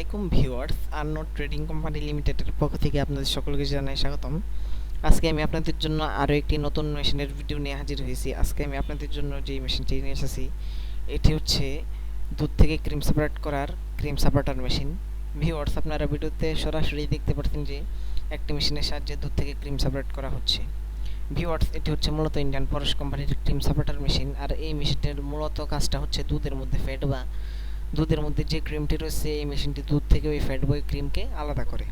আলাইকুম viewers Arnault trading company লিমিটেডের পক্ষ থেকে আপনাদের সকলকে জানাই স্বাগতম। আজকে আমি আপনাদের জন্য আরও একটি নতুন মেশিনের ভিডিও নিয়ে হাজির হয়েছি। আজকে আমি আপনাদের জন্য যে মেশিনটি নিয়ে এসেছি, এটি হচ্ছে দুধ থেকে ক্রিম সেপারেট করার ক্রিম সেপারেটার মেশিন। ভিউয়ার্স, আপনারা ভিডিওতে সরাসরি দেখতে পাচ্ছেন যে একটি মেশিনের সাহায্যে দুধ থেকে ক্রিম সেপারেট করা হচ্ছে। ভিউয়ার্স, এটি হচ্ছে মূলত ইন্ডিয়ান পরশ কোম্পানির ক্রিম সেপারেটার মেশিন। আর এই মেশিনটির মূলত কাজটা হচ্ছে দুধের মধ্যে ফ্যাট বা দুধের মধ্যে যে ক্রিমটি রয়েছে, এই মেশিনটি দুধ থেকে ওই ফ্যাট বয় ক্রিমকে আলাদা করে।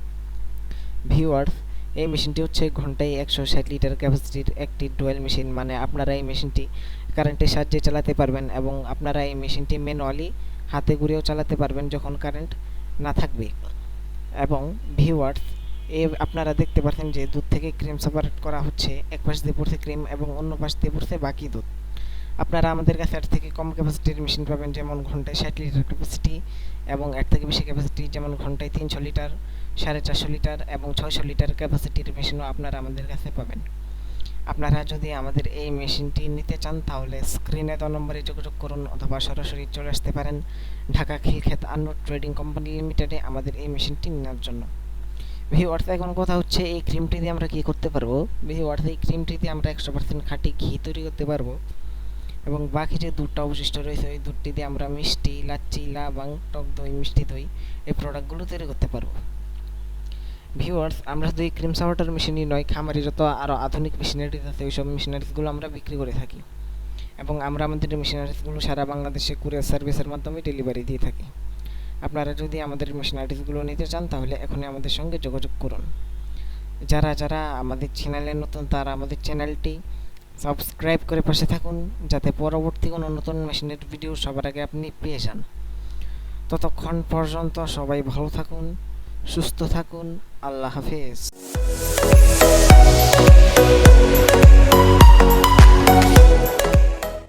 ভিউয়ার্স এই মেশিনটি হচ্ছে ঘন্টায় একশো ষাট লিটার ক্যাপাসিটির একটি ডুয়েল মেশিন মানে আপনারা এই মেশিনটি কারেন্টের সাহায্যে চালাতে পারবেন এবং আপনারা এই মেশিনটি ম্যানুয়ালি হাতে ঘুরেও চালাতে পারবেন যখন কারেন্ট না থাকবে। এবং ভিউয়ার্স এ আপনারা দেখতে পাচ্ছেন যে দুধ থেকে ক্রিম সেপারেট করা হচ্ছে, এক পাশ দিয়ে পড়ছে ক্রিম এবং অন্য পাশ দিয়ে পড়ছে বাকি দুধ। আপনারা আমাদের কাছে এর থেকে কম ক্যাপাসিটির মেশিন পাবেন, যেমন ঘন্টায় ষাট লিটার ক্যাপাসিটি এবং এর থেকে বেশি ক্যাপাসিটি যেমন ঘন্টায় তিনশো লিটার সাড়ে চারশো লিটার এবং ছয়শো লিটার ক্যাপাসিটির মেশিনও আপনারা আমাদের কাছে পাবেন। আপনারা যদি আমাদের এই মেশিনটি নিতে চান, তাহলে স্ক্রিনে দেওয়া নম্বরে যোগাযোগ করুন অথবা সরাসরি চলে আসতে পারেন ঢাকা খিলক্ষেত আন্নো ট্রেডিং কোম্পানি লিমিটেডে আমাদের এই মেশিনটি নেওয়ার জন্য। ভিওয়ার্স এখন কথা হচ্ছে এই ক্রিমটি দিয়ে আমরা কী করতে পারব? ভিওয়ার্স এই ক্রিমটি দিয়ে আমরা একশো পার্সেন্ট খাঁটি ঘি তৈরি করতে পারব। এবং বাকি যে দুধটা অবশিষ্ট রয়েছে, ওই দুধটি দিয়ে আমরা মিষ্টি, লাচ্ছি, লাবাং, টক দই, মিষ্টি দই এই প্রোডাক্টগুলো তৈরি করতে পারব। ভিউয়ার্স আমরা এই ক্রিম সাওয়াটার মেশিনই নয়, খামারি যত আরও আধুনিক মেশিনারিজ আছে ওই সব মেশিনারিজগুলো আমরা বিক্রি করে থাকি। এবং আমরা আমাদের মেশিনারিজগুলো সারা বাংলাদেশে কুরিয়ার সার্ভিসের মাধ্যমে ডেলিভারি দিয়ে থাকি। আপনারা যদি আমাদের মেশিনারিজগুলো নিতে চান, তাহলে এখনই আমাদের সঙ্গে যোগাযোগ করুন। যারা যারা আমাদের চ্যানেলে নতুন, তারা আমাদের চ্যানেলটি সাবস্ক্রাইব করে পাশে থাকুন, যাতে পরবর্তী কোনো নতুন মেশিনের ভিডিও সবার আগে আপনি পেয়ে যান। ততক্ষণ পর্যন্ত সবাই ভালো থাকুন, সুস্থ থাকুন, আল্লাহ হাফেজ।